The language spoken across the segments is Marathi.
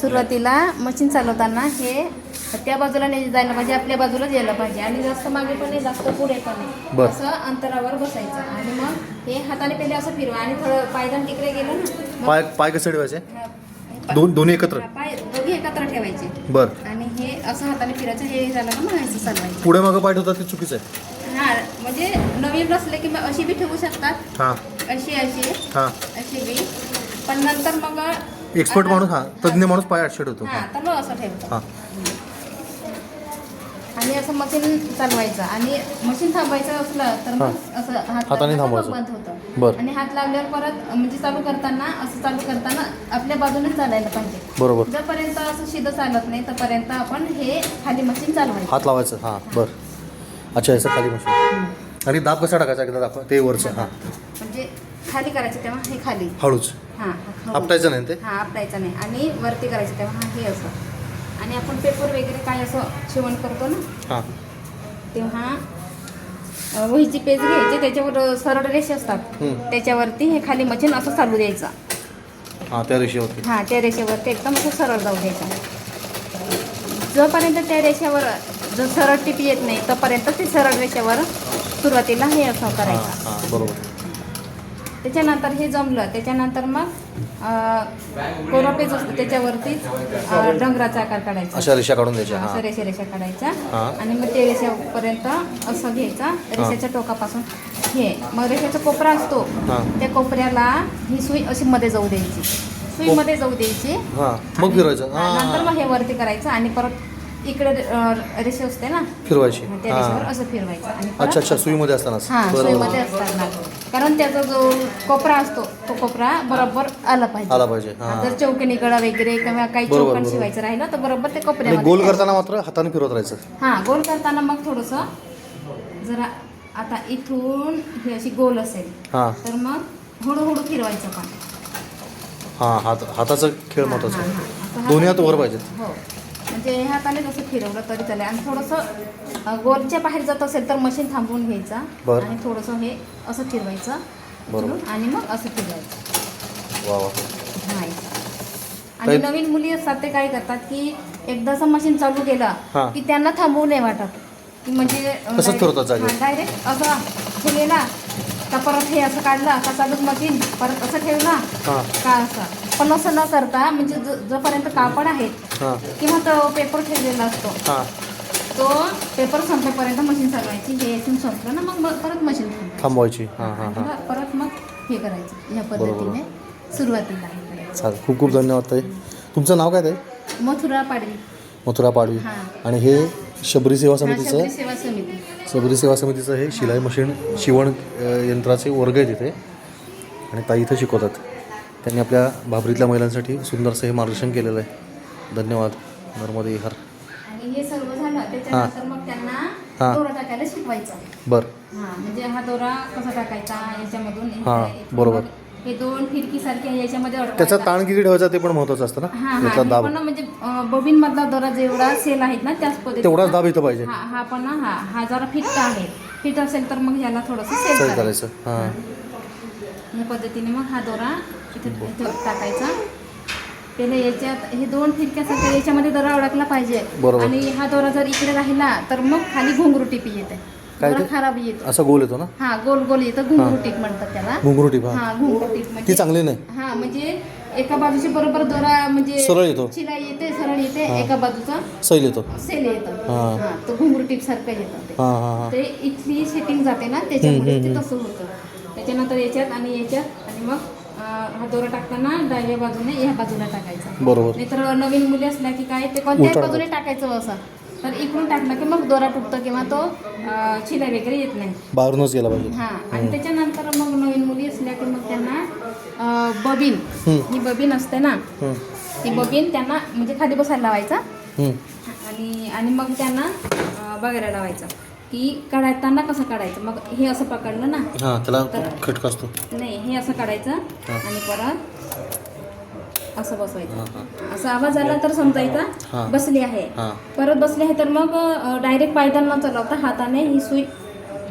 सुरुवातीला मशीन चालवताना हे त्या बाजूला नाही जायला पाहिजे आपल्या बाजूलाच यायला पाहिजे. आणि जास्त मागे पण नाही जास्त पुढे पण नाही. असं अंतरावर बसायचं. आणि मग हे हाताने पहिले असं फिरवा आणि थोडं पायदान तिकडे गेलं ना पाय पाय कसे ठेवायचे? दोन दोन्ही एकत्र? हा, पाय दोघी एकत्र ठेवायचे. बर. आणि हे असं हाताने फिरायचं हे झालं ना मग असं चालवायचं. पुढे मागं पाय ठेवतात ते चुकीचं आहे. हा म्हणजे नवीन बसले की मग अशी बी ठेवू शकतात. हां. अशी अशी. हां. अशी बी. पण नंतर मग एक्सपर्ट माणूस हा तज्ज्ञ माणूस पाय आठशे ठेवतो हा तर मग असं ठेवतो. हां. आणि असं मशीन चालवायचं. आणि मशीन थांबायचं असलं तर मग असं हात हाताने लावला थांबवायचं. मग बंद होतं. बरं. आणि हात लावल्यावर परत म्हणजे चालू करताना असं चालू करताना आपल्या बाजूनेच चालायला पाहिजे. बरोबर. जोपर्यंत असं शिदं चालत नाही तोपर्यंत आपण हे खाली मशीन चालवायचं. हात लावायचं. हां बर. अच्छा याचं खाली मशीन आणि दाब कसा टाकायचा एकदा दाखवा. ते वरचं. हां. म्हणजे खाली करायचं तेव्हा हे खाली. हळूच. हां आपटायचं नाही ते? हां आपटायचं नाही. आणि वरती करायचं तेव्हा हा हे असं. आणि आपण पेपर वगैरे काय असं शिवण करतो ना? हां. तेव्हा वहीची पेज घ्यायची त्याच्यावर सरळ रेषे असतात. त्याच्यावरती हे खाली मशीन असं चालू द्यायचं. हां त्या रेषेवरती. हां त्या रेषेवरती एकदम असं सरळ जाऊ द्यायचं. जोपर्यंत त्या रेषेवर जर सरळ टिप येत नाही तोपर्यंत ते सरळ रेषेवर सुरुवातीला हे असं करायचं. बरोबर. त्याच्यानंतर हे जमलं. त्याच्यानंतर मग कोरा पेज असतं त्याच्यावरतीच अ, डोंगराचा आकार काढायचा. अशा रेषा काढून द्यायच्या असं हां. रेषा रेषा काढायच्या. हां. आणि मग ते रेषेपर्यंत असं घ्यायचा. रेषेच्या टोकापासून हे. मग रेषेचा कोपरा असतो. हां. त्या कोपऱ्याला ही सुई अशी मध्ये जाऊ द्यायची. सुई मध्ये जाऊ द्यायची. हां. मग फिरवायचं. हा, नंतर मग हे वरती करायचं आणि परत इकडे रेषे असते ना? फिरवायची. त्या रेषेवर असं फिरवायचं. आणि अच्छा परत अच्छा सुईमध्ये हा बरोबर सुईमध्ये असतात ना कारण त्याचा जो कोपरा असतो तो कोपरा बरोबर आला पाहिजे. आला पाहिजे हां. जर चौकणी गळा वगैरे किंवा काही बरोबर. शिवायचं राहिलं तर बरोबर ते आणि कोपऱ्यामध्ये गोल करताना मात्र हाताने फिरवत राहायचं. हा गोल करताना मग थोडंसं जरा आता इथून ही अशी गोल असेल हां. तर मग हळूहळू फिरवायचं पण. हां हात हाताचा खेळ महत्त्वाचा हा. हा. दोन्ही हात वर पाहिजेत. हो. म्हणजे हाताने जसं फिरवलं तरी चालेल. आणि थोडंसं गोलच्या बाहेर जात असेल तर मशीन थांबवून घ्यायचा. बरं. आणि थोडंसं हे असं फिरवायचं. बरोबर. उचलून आणि मग असं फिरवायचं. वा वा. नाही. आणि नवीन मुली असतात ते काय करतात की एकदाचं मशीन चालू हा. केलं की त्यांना थांबवू नाही वाटत. की म्हणजे तसंच फिरवतात जागेवर. डायरेक्ट असं ठेवलेला. का परत हे असं काढलं का चालूच मशीन परत असं ठेवला हां. का असं? पण असं न करता म्हणजे जो- जोपर्यंत कापड आहेत हां. किंवा तो पेपर ठेवलेला असतो हां. तो पेपर संपेपर्यंत मशीन चालवायची हे इथून संपलं ना मग परत मशीन थांबवायची. हां हां हां. परत मग हे करायचं या पद्धतीने सुरुवातीला हे करायचं. चालेल. खूप खूप धन्यवाद ताई. तुमचं नाव काय ताई? मथुरा पाडवी. मथुरा पाडवी. हां. आणि हे शबरी सेवा हा, समितीचं? शबरी सेवा समिती. सबरी सेवा समितीचं हे शिलाई मशीन शिवण अ, यंत्राचे वर्ग आहेत इथे. आणि ताई इथं शिकवतात. त्यांनी आपल्या भाबरीतल्या महिलांसाठी सुंदरसं हे मार्गदर्शन केलेलं आहे. धन्यवाद. नर्मदे हर. आणि हे सर्व झालं त्याच्यानंतर मग त्यांना हां. दोरा टाकायला शिकवायचा बरं. हा म्हणजे हा दोरा कसा टाकायचा याच्यामधून? हां, बरोबर. हे दोन फिरकी सारखे याच्यामध्ये त्याचा अडकवायचा. ताण किती ठेवायचा ते पण महत्त्वाचं असतं हा ना? हा याचा हे दाब. पण ना म्हणजे बॉबिन मधला दोरा जेवढा सेल आहेत ना त्याच पद्धतीने तेवढाच दाब इथं पाहिजे. हा हा पण ना हा हा जरा फिट आहे. फिट असेल तर मग ह्याला थोडंसं सेल सही करायचं. करायचं. हां. या पद्धतीने मग हा दोरा इथे टाकायचा. पहिले याच्यात हे दोन फिरक्यासारख्या याच्यामध्ये दोरा अडकला पाहिजे. आणि हा दोरा जर इकडे राहिला तर मग खाली घुंगरू टिपी येते? खराब येतो. असा गोल येतो ना? हा गोल गोल येतं. घुंगरू टीप म्हणतात त्याला. घुंगरू टिप हां. घुंगरू टीप. ती म्हणजे चांगली नाही. हा म्हणजे एका बाजूची बरोबर दोरा म्हणजे सरळ येतो. शिलाई येते सरळ येते. एका बाजूचा सैल येतो. सेल येतं. हा. तो घुंगरू टीप सारखं येतं ते इथली सेटिंग जाते ना त्याच्यामुळे ते तसं होतं. त्याच्यानंतर याच्यात आणि याच्यात आणि मग हा दोरा टाकताना डाव्या बाजूने ह्या बाजूला टाकायचा. बरोबर. नाहीतर नवीन मुली असल्या की काय ते कोणत्याही बाजूने टाकायचं असं तर इकडून टाकलं की मग दोरा तुटतो किंवा तो अं, शिलाई वगैरे येत नाही. बाहेरूनच गेला पाहिजे. हा आणि त्याच्यानंतर मग नवीन मुली असल्या की मग त्यांना अं, बबीन. हम्म. ही बबीन असते ना हं, ती बबीन त्यांना म्हणजे खाली बसायला लावायचा. हं. आणि आणि मग त्यांना अं, बघायला लावायचं. की काढताना कसं काढायचं? मग हे असं पकडलं ना. हां त्याला खटका असतो. नाही हे असं काढायचं. आणि परत असं बसवायचं. असा आवाज आला तर समजायचा. बसली आहे. हां. परत बसली आहे तर मग डायरेक्ट पायदान न चालवता हाताने ही सुई.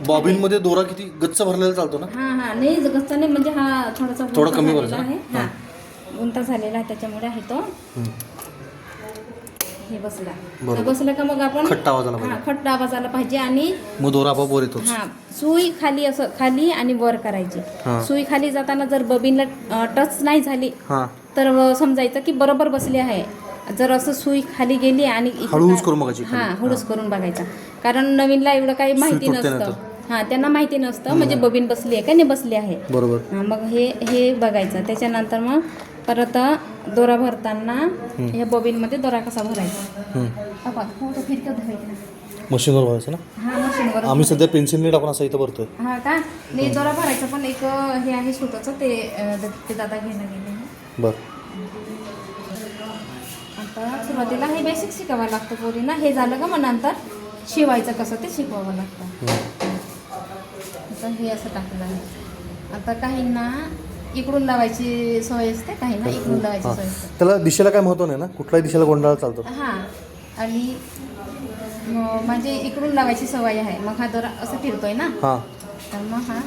बॉबिनमध्ये दोरा किती गच्च भरलेला चालतो ना? हा हा. नाही गस्ताने म्हणजे हा थोडासा थोडा कमी वरचा? आहे. हा. गुंता झालेला आहे त्याच्यामुळे आहे तो. हं. बसला. बरोबर. तर बसलं का मग आपण? खट्टा आवाज आला हा पाहिजे. खट्टा आवाज आला पाहिजे आणि येतोच हा सुई खाली असं खाली आणि वर करायची. हा. सुई खाली जाताना जर बबीनला टच नाही झाली हां. तर अ, समजायचं की बरोबर बसली आहे. जर असं सुई खाली गेली आणि हळूहळूच करून बघायची खाली. हा. हळूच करून बघायचा. कारण नवीनला एवढं काही माहिती तुटते नसतं. हा त्यांना माहिती नसतं. म्हणजे बबीन बसली आहे का नाही बसली आहे. बरोबर. हा, मग हे हे बघायचं. त्याच्यानंतर मग परत दोरा भरताना ह्या बॉबिनमध्ये दोरा कसा भरायचा? फिरकत धरायचं. मशीनवर व्हायचं ना? हा मशीनवर आम्ही सध्या पेन्सिलने टाकून असं इथं भरतोय. हा का? नाही दोरा भरायचं पण एक हे आहे छोटंसं ते अ, ते दादा घ्यायला गेले. बरं. आता सुरुवातीला हे बेसिक शिकावं लागतं पोरींना. हे झालं का मग नंतर शिवायचं कसं ते शिकवावं लागतं. आता हे असं टाकलं आहे. आता काहींना इकडून लावायची सवय असते काहींना इकडून लावायची सवय असते. त्याला दिशेला काय महत्त्व नाही ना? कुठल्याही दिशेला गोंधळा चालतो हां. आणि म- म्हणजे इकडून लावायची सवय आहे. मग हा दोरा असं फिरतोय ना? हां. तर मग हा.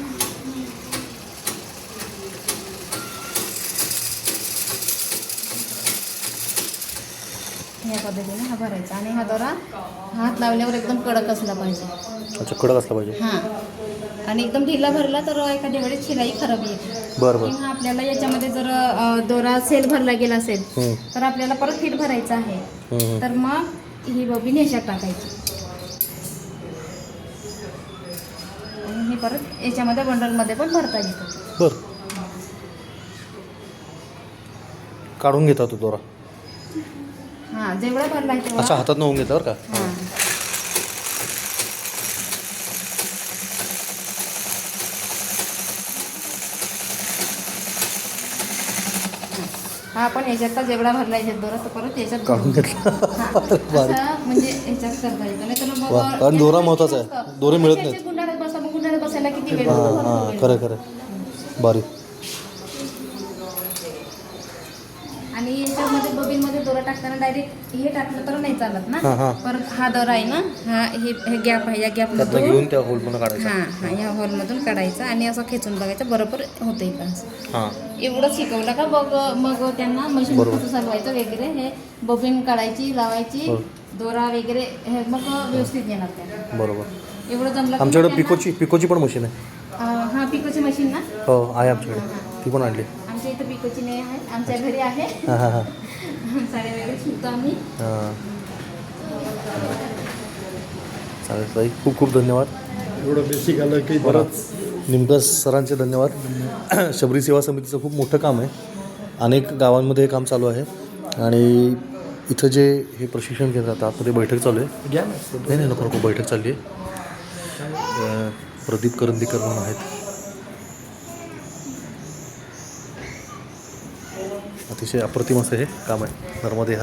या पद्धतीने हा भरायचा. आणि हा दोरा हात लावल्यावर एकदम कडक असला पाहिजे. अच्छा कडक असला पाहिजे. हां. आणि एकदम ढिला भरला तर एखाद्या वेळेस शिलाई खराब येते. बरं बरं. किंवा आपल्याला याच्यामध्ये जर अ, दोरा सेल भरला गेला असेल हम्म, तर आपल्याला परत फिट भरायचं आहे. हम्म, हम्म. तर मग ही बबीन ह्याच्यात टाकायची. आणि हे परत याच्यामध्ये बंडलमध्ये पण भरता येतं. बरं. काढून घेता तो दोरा? हां जेवढा भरलाय अच्छा तेवढा. हातात होऊन घेता बरं का? हां पण याच्यात जेवढा भरला याच्यात दोरा तर परत याच्यात काढून. घेतला हा, म्हणजे ह्याच्यात करता येतं नाही तर मग वा, कारण दोरा महत्त्वाचा आहे. दोरे मिळत मग नाहीत. त्याचे गुंडाळत बसा मग गुंडाळत बसायला किती वेळ हां लागतो? हां खरं. खरं बारी आणि याच्यामध्ये बबीनमध्ये दोरा टाकताना डायरेक्ट हे टाकलं तर नाही चालत ना. हां, हां. परत हा दोरा आहे ना हा हे हे गॅप आहे या त्यातनं गॅपमधून घेऊन त्या होलमधून काढायचा. हां हां या हॉलमधून काढायचा आणि असं खेचून बघायचं. बरोबर होतंय का असं. हां. एवढं शिकवलं का बघ मग त्यांना मशीन बरोबर. कसं चालवायचं वगैरे हे बबीन काढायची लावायची हो. दोरा वगैरे हे मग व्यवस्थित येणार त्या. बरोबर. एवढं जमलं का आमच्याकडे त्यांना- पिकोची पिकोची पण मशीन आहे. अं, हा पिकोची मशीन ना? हो आहे आमच्याकडे. ती पण आणली. आमच्या इथं पिकोची नाही आहे. आमच्या घरी आहे. हां हां हां. साड्या वगैरे शिवतो आम्ही. हां. चालेल ताई खूप खूप धन्यवाद. एवढं बेसिक आलं की बरंच निमदास सरांचे धन्यवाद. शबरी सेवा समितीचं खूप मोठं काम आहे. अनेक गावांमध्ये हे काम चालू आहे. आणि इथं जे हे प्रशिक्षण केंद्र आता आतमध्ये बैठक चालू आहे. घ्या नाही नाही नको नको बैठक चालली आहे. प्रदीप करंदीकर म्हणून आहेत. अतिशय अप्रतिम असं हे काम आहे. नर्मदे